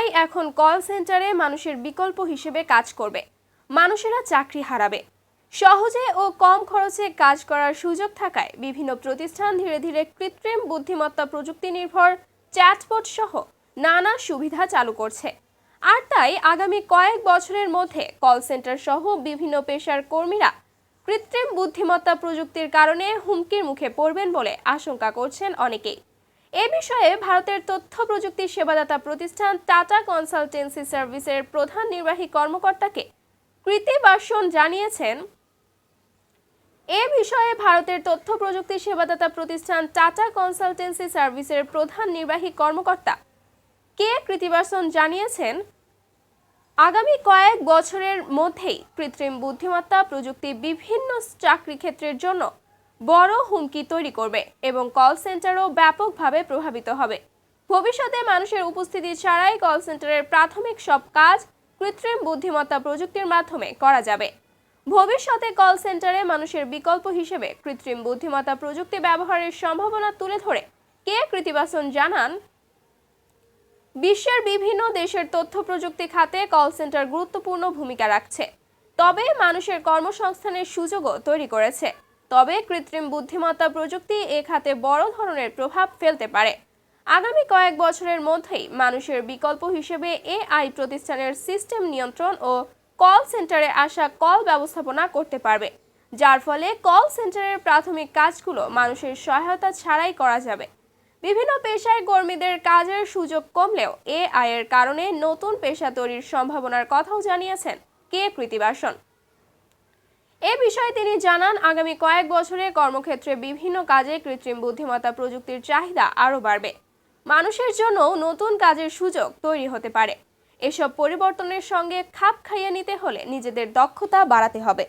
AI এখন call সেন্টারে মানুষের বিকল্প হিসেবে কাজ করবে। মানুষেরা চাকরি হারাবে। সহজে ও কম খরচে কাজ করার সুযোগ থাকায় বিভিন্ন প্রতিষ্ঠান ধীরে ধীরে কৃত্রিম বুদ্ধিমত্তা প্রযুক্তি নির্ভর চ্যাটবট সহ নানা সুবিধা চালু করছে। আর তাই আগামী কয়েক বছরের মধ্যে কল সেন্টার সহ বিভিন্ন পেশার কর্মীরা কৃত্রিম বুদ্ধিমত্তা প্রযুক্তির কারণে হুমকির মুখে পড়বেন বলে আশঙ্কা করছেন অনেকেই। এ বিষয়ে ভারতের তথ্য প্রযুক্তি সেবাদাতা প্রতিষ্ঠান টাটা কনসালটেন্সি সার্ভিসের প্রধান নির্বাহী কর্মকর্তাকে কৃতি বাসন জানিয়েছেন। এ বিষয়ে ভারতের তথ্য প্রযুক্তি সেবাদাতা প্রতিষ্ঠান টাটা কনসালটেন্সি সার্ভিসের প্রধান নির্বাহী কর্মকর্তা কে কৃতিবাসন জানিয়েছেন, আগামী কয়েক বছরের মধ্যেই কৃত্রিম বুদ্ধিমত্তা প্রযুক্তি বিভিন্ন চাকরি ক্ষেত্রের জন্য বড় হুমকি তৈরি করবে এবং কল সেন্টারও ব্যাপকভাবে প্রভাবিত হবে। ভবিষ্যতে মানুষের উপস্থিতি ছাড়াই কল সেন্টারের প্রাথমিক সব কাজ কৃত্রিম বুদ্ধিমত্তা প্রযুক্তির মাধ্যমে করা যাবে। ভবিষ্যতে কল সেন্টারে মানুষের বিকল্প হিসেবে কৃত্রিম বুদ্ধিমত্তা প্রযুক্তি ব্যবহারের সম্ভাবনা তুলে ধরে কে কৃতিবাসন জানান? বিশ্বের বিভিন্ন দেশের তথ্য প্রযুক্তি খাতে কল সেন্টার গুরুত্বপূর্ণ ভূমিকা রাখছে। তবে মানুষের কর্মসংস্থানের সুযোগও তৈরি করেছে। তবে কৃত্রিম বুদ্ধিমত্তা প্রযুক্তি এ খাতে বড় ধরনের প্রভাব ফেলতে পারে। আগামী কয়েক বছরের মধ্যেই মানুষের বিকল্প হিসেবে এআই প্রতিষ্ঠানের সিস্টেম নিয়ন্ত্রণ ও কল সেন্টারে আসা কল ব্যবস্থাপনা করতে পারবে, যার ফলে কল সেন্টারের প্রাথমিক কাজগুলো মানুষের সহায়তা ছাড়াই করা যাবে। বিভিন্ন পেশায় কর্মীদের কাজের সুযোগ কমলেও এআই এর কারণে নতুন পেশা তৈরির সম্ভাবনার কথাও জানিয়েছেন কে কৃতিবাসন। এ বিষয়ে তিনি জানান, আগামী কয়েক বছরে কর্মক্ষেত্রে বিভিন্ন কাজে কৃত্রিম বুদ্ধিমত্তা প্রযুক্তির চাহিদা আরও বাড়বে। মানুষের জন্য নতুন কাজের সুযোগ তৈরি হতে পারে। এসব পরিবর্তনের সঙ্গে খাপ খাইয়ে নিতে হলে নিজেদের দক্ষতা বাড়াতে হবে।